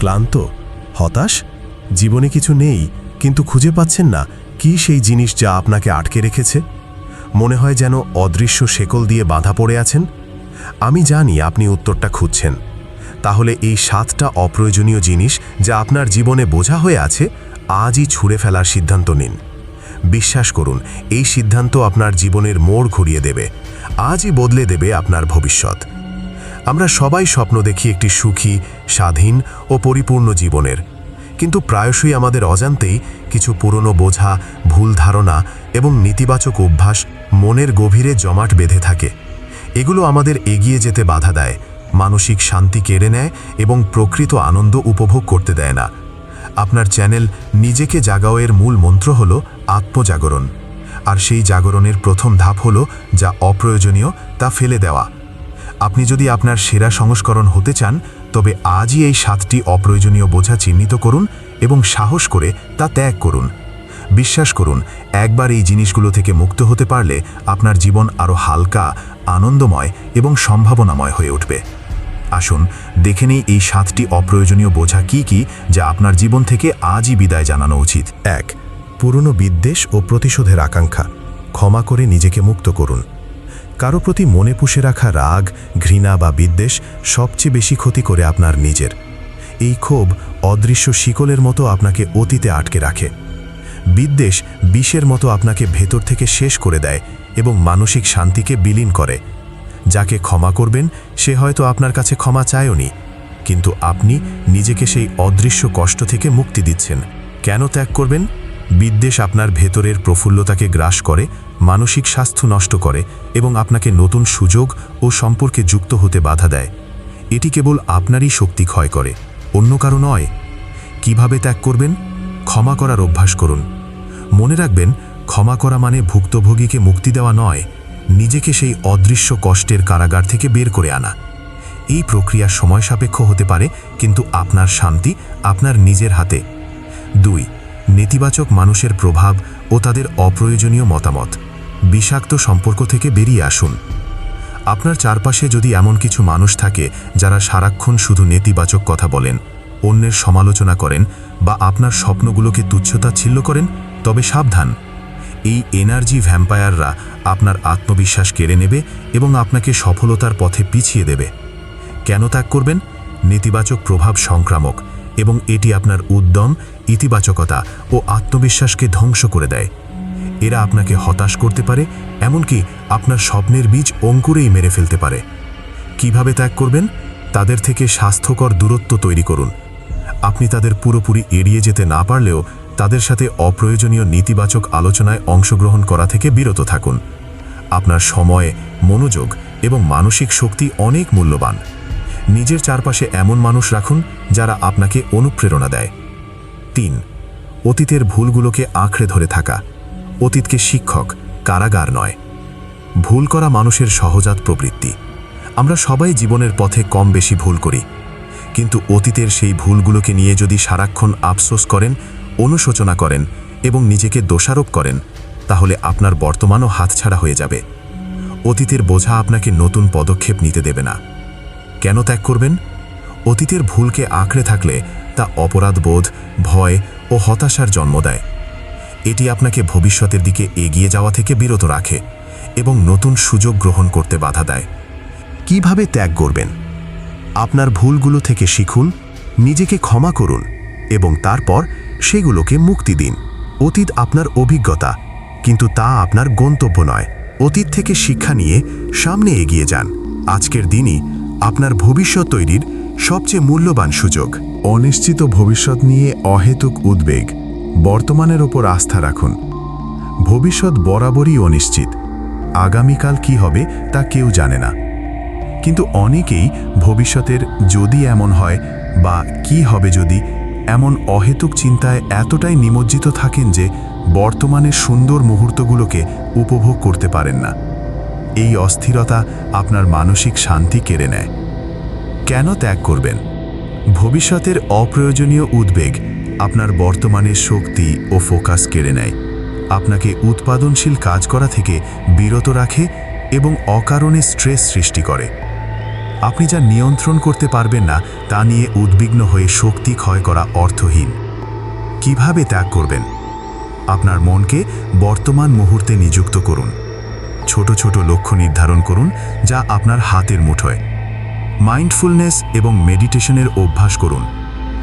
ক্লান্ত, হতাশ? জীবনে কিছু নেই, কিন্তু খুঁজে পাচ্ছেন না কি সেই জিনিস যা আপনাকে আটকে রেখেছে? মনে হয় যেন অদৃশ্য শেকল দিয়ে বাঁধা পড়ে আছেন। আমি জানি আপনি উত্তরটা খুঁজছেন। তাহলে এই সাতটা অপ্রয়োজনীয় জিনিস যা আপনার জীবনে বোঝা হয়ে আছে, আজই ছুঁড়ে ফেলার সিদ্ধান্ত নিন। বিশ্বাস করুন, এই সিদ্ধান্ত আপনার জীবনের মোড় ঘুরিয়ে দেবে। আজই বদলে দেবে আপনার ভবিষ্যৎ। আমরা সবাই স্বপ্ন দেখি একটি সুখী, স্বাধীন ও পরিপূর্ণ জীবনের। কিন্তু প্রায়শই আমাদের অজান্তেই কিছু পুরনো বোঝা, ভুল ধারণা এবং নেতিবাচক অভ্যাস মনের গভীরে জমাট বেঁধে থাকে। এগুলো আমাদের এগিয়ে যেতে বাধা দেয়, মানসিক শান্তি কেড়ে নেয় এবং প্রকৃত আনন্দ উপভোগ করতে দেয় না। আপনার চ্যানেল নিজেকে জাগাওয়ের মূল মন্ত্র হল আত্মজাগরণ। আর সেই জাগরণের প্রথম ধাপ হল যা অপ্রয়োজনীয় তা ফেলে দেওয়া। আপনি যদি আপনার সেরা সংস্করণ হতে চান, তবে আজই এই সাতটি অপ্রয়োজনীয় বোঝা চিহ্নিত করুন এবং সাহস করে তা ত্যাগ করুন। বিশ্বাস করুন, একবার এই জিনিসগুলো থেকে মুক্ত হতে পারলে আপনার জীবন আরও হালকা, আনন্দময় এবং সম্ভাবনাময় হয়ে উঠবে। আসুন, দেখে নেই এই সাতটি অপ্রয়োজনীয় বোঝা কি কি যা আপনার জীবন থেকে আজই বিদায় জানানো উচিত। এক, পুরনো বিদ্বেষ ও প্রতিশোধের আকাঙ্ক্ষা। ক্ষমা করে নিজেকে মুক্ত করুন। কারও প্রতি মনে পুষে রাখা রাগ, ঘৃণা বা বিদ্বেষ সবচেয়ে বেশি ক্ষতি করে আপনার নিজের। এই ক্ষোভ অদৃশ্য শিকলের মতো আপনাকে অতীতে আটকে রাখে। বিদ্বেষ বিষের মতো আপনাকে ভেতর থেকে শেষ করে দেয় এবং মানসিক শান্তিকে বিলীন করে। যাকে ক্ষমা করবেন, সে হয়তো আপনার কাছে ক্ষমা চায়নি, কিন্তু আপনি নিজেকে সেই অদৃশ্য কষ্ট থেকে মুক্তি দিচ্ছেন। কেন ত্যাগ করবেন? বিদ্বেষ আপনার ভেতরের প্রফুল্লতাকে গ্রাস করে, মানসিক স্বাস্থ্য নষ্ট করে এবং আপনাকে নতুন সুযোগ ও সম্পর্কে যুক্ত হতে বাধা দেয়। এটি কেবল আপনারই শক্তি ক্ষয় করে, অন্য কারও নয়। কীভাবে ত্যাগ করবেন? ক্ষমা করার অভ্যাস করুন। মনে রাখবেন, ক্ষমা করা মানে ভুক্তভোগীকে মুক্তি দেওয়া নয়, নিজেকে সেই অদৃশ্য কষ্টের কারাগার থেকে বের করে আনা। এই প্রক্রিয়া সময় সাপেক্ষ হতে পারে, কিন্তু আপনার শান্তি আপনার নিজের হাতে। দুই নেতিবাচক মানুষের প্রভাব ও তাদের অপ্রয়োজনীয় মতামত। বিষাক্ত সম্পর্ক থেকে বেরিয়ে আসুন। আপনার চারপাশে যদি এমন কিছু মানুষ থাকে যারা সারাক্ষণ শুধু নেতিবাচক কথা বলেন, অন্যের সমালোচনা করেন বা আপনার স্বপ্নগুলোকে তুচ্ছতা তুচ্ছতাচ্ছিল্য করেন, তবে সাবধান। এই এনার্জি ভ্যাম্পায়াররা আপনার আত্মবিশ্বাস কেড়ে নেবে এবং আপনাকে সফলতার পথে পিছিয়ে দেবে। কেন ত্যাগ করবেন? নেতিবাচক প্রভাব সংক্রামক। এবং এটি আপনার উদ্যম, ইতিবাচকতা ও আত্মবিশ্বাসকে ধ্বংস করে দেয়। এরা আপনাকে হতাশ করতে পারে, এমনকি আপনার স্বপ্নের বীজ অঙ্কুরেই মেরে ফেলতে পারে। কীভাবে ত্যাগ করবেন? তাদের থেকে স্বাস্থ্যকর দূরত্ব তৈরি করুন। আপনি তাদের পুরোপুরি এড়িয়ে যেতে না পারলেও তাদের সাথে অপ্রয়োজনীয় নেতিবাচক আলোচনায় অংশগ্রহণ করা থেকে বিরত থাকুন। আপনার সময়, মনোযোগ এবং মানসিক শক্তি অনেক মূল্যবান। নিজের চারপাশে এমন মানুষ রাখুন যারা আপনাকে অনুপ্রেরণা দেয়। তিন, অতীতের ভুলগুলোকে আঁকড়ে ধরে থাকা। অতীতকে শিক্ষক, কারাগার নয়। ভুল করা মানুষের সহজাত প্রবৃত্তি। আমরা সবাই জীবনের পথে কম বেশি ভুল করি। কিন্তু অতীতের সেই ভুলগুলোকে নিয়ে যদি সারাক্ষণ আফসোস করেন, অনুশোচনা করেন এবং নিজেকে দোষারোপ করেন, তাহলে আপনার বর্তমানও হাতছাড়া হয়ে যাবে। অতীতের বোঝা আপনাকে নতুন পদক্ষেপ নিতে দেবে না। কেন ত্যাগ করবেন? অতীতের ভুলকে আঁকড়ে থাকলে তা অপরাধবোধ ভয় ও হতাশার জন্ম দেয়। এটি আপনাকে ভবিষ্যতের দিকে এগিয়ে যাওয়া থেকে বিরত রাখে এবং নতুন সুযোগ গ্রহণ করতে বাধা দেয়। কীভাবে ত্যাগ করবেন? আপনার ভুলগুলো থেকে শিখুন, নিজেকে ক্ষমা করুন এবং তারপর সেগুলোকে মুক্তি দিন। অতীত আপনার অভিজ্ঞতা, কিন্তু তা আপনার গন্তব্য নয়। অতীত থেকে শিক্ষা নিয়ে সামনে এগিয়ে যান। আজকের দিনই আপনার ভবিষ্যৎ তৈরির সবচেয়ে মূল্যবান সুযোগ। অনিশ্চিত ভবিষ্যৎ নিয়ে অহেতুক উদ্বেগ। বর্তমানের ওপর আস্থা রাখুন। ভবিষ্যৎ বরাবরই অনিশ্চিত। আগামীকাল কি হবে তা কেউ জানে না। কিন্তু অনেকেই ভবিষ্যতের যদি এমন হয় বা কি হবে যদি এমন অহেতুক চিন্তায় এতটাই নিমজ্জিত থাকেন যে বর্তমানের সুন্দর মুহূর্তগুলোকে উপভোগ করতে পারেন না। এই অস্থিরতা আপনার মানসিক শান্তি কেড়ে নেয়। কেন ত্যাগ করবেন? ভবিষ্যতের অপ্রয়োজনীয় উদ্বেগ আপনার বর্তমানের শক্তি ও ফোকাস কেড়ে নেয়। আপনাকে উৎপাদনশীল কাজ করা থেকে বিরত রাখে এবং অকারণে স্ট্রেস সৃষ্টি করে। আপনি যা নিয়ন্ত্রণ করতে পারবেন না, তা নিয়ে উদ্বিগ্ন হয়ে শক্তি ক্ষয় করা অর্থহীন। কীভাবে ত্যাগ করবেন? আপনার মনকে বর্তমান মুহূর্তে নিযুক্ত করুন। ছোট ছোট লক্ষ্য নির্ধারণ করুন যা আপনার হাতের মুঠোয়। মাইন্ডফুলনেস এবং মেডিটেশনের অভ্যাস করুন,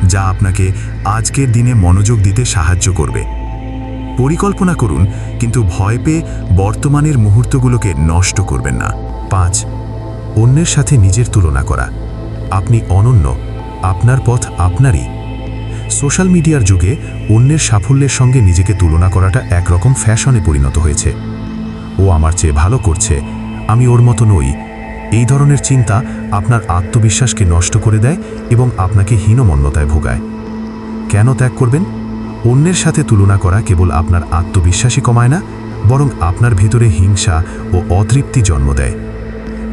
যা আপনাকে আজকের দিনে মনোযোগ দিতে সাহায্য করবে। পরিকল্পনা করুন, কিন্তু ভয় পেয়ে বর্তমানের মুহূর্তগুলোকে নষ্ট করবেন না। পাঁচ, অন্যের সাথে নিজের তুলনা করা। আপনি অনন্য, আপনার পথ আপনারই। সোশ্যাল মিডিয়ার যুগে অন্যের সাফল্যের সঙ্গে নিজেকে তুলনা করাটা একরকম ফ্যাশনে পরিণত হয়েছে। ও আমার চেয়ে ভালো করছে। আমি ওর মতো নই। এই ধরনের চিন্তা আপনার আত্মবিশ্বাসকে নষ্ট করে দেয় এবং আপনাকে হীনমন্যতায় ভোগায়। কেন ত্যাগ করবেন? অন্যের সাথে তুলনা করা কেবল আপনার আত্মবিশ্বাসই কমায় না, বরং আপনার ভেতরে হিংসা ও অতৃপ্তি জন্ম দেয়।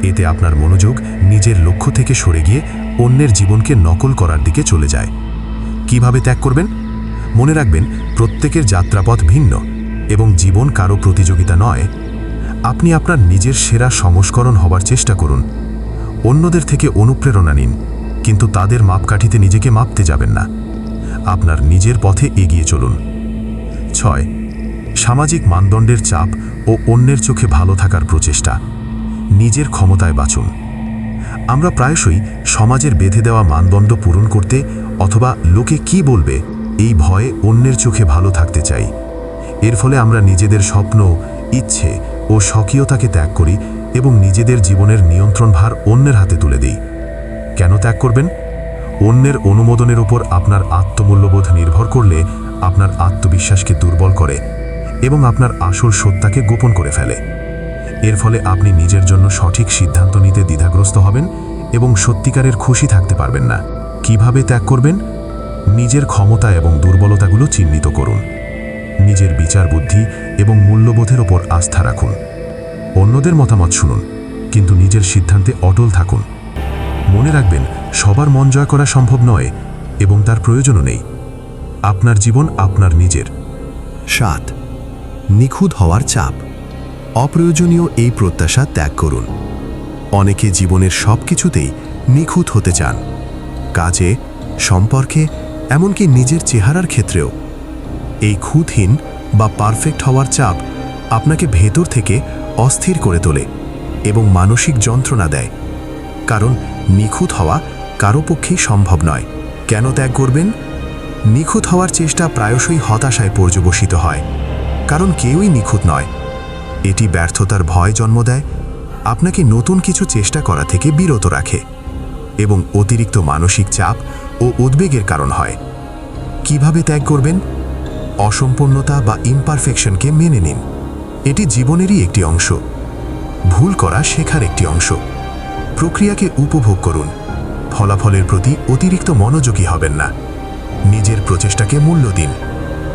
এতে আপনার মনোযোগ নিজের লক্ষ্য থেকে সরে গিয়ে অন্যের জীবনকে নকল করার দিকে চলে যায়। কীভাবে ত্যাগ করবেন? মনে রাখবেন, প্রত্যেকের যাত্রাপথ ভিন্ন এবং জীবন কারও প্রতিযোগিতা নয়। আপনি আপনার নিজের সেরা সংস্করণ হবার চেষ্টা করুন। অন্যদের থেকে অনুপ্রেরণা নিন, কিন্তু তাদের মাপকাঠিতে নিজেকে মাপতে যাবেন না। আপনার নিজের পথে এগিয়ে চলুন। ছয়, সামাজিক মানদণ্ডের চাপ ও অন্যের চোখে ভালো থাকার প্রচেষ্টা। নিজের ক্ষমতায় বাঁচুন। আমরা প্রায়শই সমাজের বেঁধে দেওয়া মানদণ্ড পূরণ করতে অথবা লোকে কি বলবে এই ভয়ে অন্যের চোখে ভালো থাকতে চাই। এর ফলে আমরা নিজেদের স্বপ্ন, ইচ্ছে ও স্বকীয়তাকে ত্যাগ করি এবং নিজেদের জীবনের নিয়ন্ত্রণ ভার অন্যের হাতে তুলে দিই। কেন ত্যাগ করবেন? অন্যের অনুমোদনের উপর আপনার আত্মমূল্যবোধ নির্ভর করলে আপনার আত্মবিশ্বাসকে দুর্বল করে এবং আপনার আসল সত্যাকে গোপন করে ফেলে। এর ফলে আপনি নিজের জন্য সঠিক সিদ্ধান্ত নিতে দ্বিধাগ্রস্ত হবেন এবং সত্যিকারের খুশি থাকতে পারবেন না। কীভাবে ত্যাগ করবেন? নিজের ক্ষমতা এবং দুর্বলতাগুলো চিহ্নিত করুন। নিজের বিচার বুদ্ধি এবং মূল্যবোধের ওপর আস্থা রাখুন। অন্যদের মতামত শুনুন, কিন্তু নিজের সিদ্ধান্তে অটল থাকুন। মনে রাখবেন, সবার মন জয় করা সম্ভব নয় এবং তার প্রয়োজনও নেই। আপনার জীবন আপনার নিজের। সাত, নিখুঁত হওয়ার চাপ। অপ্রয়োজনীয় এই প্রত্যাশা ত্যাগ করুন। অনেকে জীবনের সব কিছুতেই নিখুঁত হতে চান। কাজে, সম্পর্কে, এমনকি নিজের চেহারার ক্ষেত্রেও। এই খুঁতহীন বা পারফেক্ট হওয়ার চাপ আপনাকে ভেতর থেকে অস্থির করে তোলে এবং মানসিক যন্ত্রণা দেয়। কারণ নিখুঁত হওয়া কারও পক্ষেই সম্ভব নয়। কেন ত্যাগ করবেন? নিখুঁত হওয়ার চেষ্টা প্রায়শই হতাশায় পর্যবসিত হয়। কারণ কেউই নিখুঁত নয়। এটি ব্যর্থতার ভয় জন্ম দেয়। আপনাকে নতুন কিছু চেষ্টা করা থেকে বিরত রাখে এবং অতিরিক্ত মানসিক চাপ ও উদ্বেগের কারণ হয়। কীভাবে ত্যাগ করবেন? অসম্পূর্ণতা বা ইমপারফেকশনকে মেনে নিন। এটি জীবনেরই একটি অংশ। ভুল করা শেখার একটি অংশ। প্রক্রিয়াকে উপভোগ করুন। ফলাফলের প্রতি অতিরিক্ত মনোযোগী হবেন না। নিজের প্রচেষ্টাকে মূল্য দিন।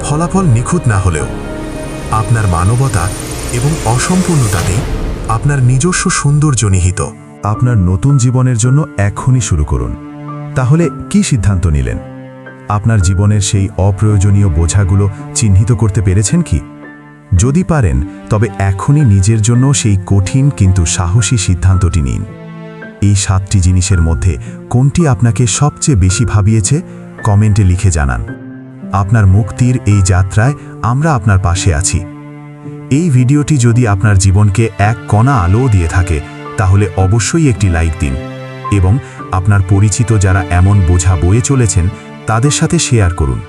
ফলাফল নিখুঁত না হলেও। আপনার মানবতা এবং অসম্পূর্ণতাতেই আপনার নিজস্ব সৌন্দর্য নিহিত। আপনার নতুন জীবনের জন্য এখনই শুরু করুন। তাহলে কি সিদ্ধান্ত নিলেন? আপনার জীবনের সেই অপ্রয়োজনীয় বোঝাগুলো চিহ্নিত করতে পেরেছেন কি? যদি পারেন, তবে এখনই নিজের জন্য সেই কঠিন কিন্তু সাহসী সিদ্ধান্তটি নিন। এই সাতটি জিনিসের মধ্যে কোনটি আপনাকে সবচেয়ে বেশি ভাবিয়েছে? কমেন্টে লিখে জানান। আপনার মুক্তির এই যাত্রায় আমরা আপনার পাশে আছি। এই ভিডিওটি যদি আপনার জীবনকে এক কণা আলোও দিয়ে থাকে, তাহলে অবশ্যই একটি লাইক দিন। এবং আপনার পরিচিত যারা এমন বোঝা বয়ে চলেছেন তাদের সাথে শেয়ার করুন।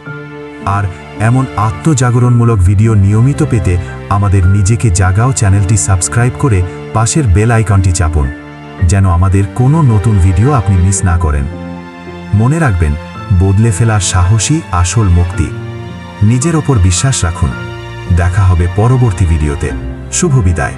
আর এমন আত্মজাগরণমূলক ভিডিও নিয়মিত পেতে আমাদের নিজেকে জাগাও চ্যানেলটি সাবস্ক্রাইব করে পাশের বেল আইকনটি চাপুন, যেন আমাদের কোনো নতুন ভিডিও আপনি মিস না করেন। মনে রাখবেন, বদলে ফেলার সাহসী আসল মুক্তি। নিজের ওপর বিশ্বাস রাখুন। দেখা হবে পরবর্তী ভিডিওতে। শুভ বিদায়।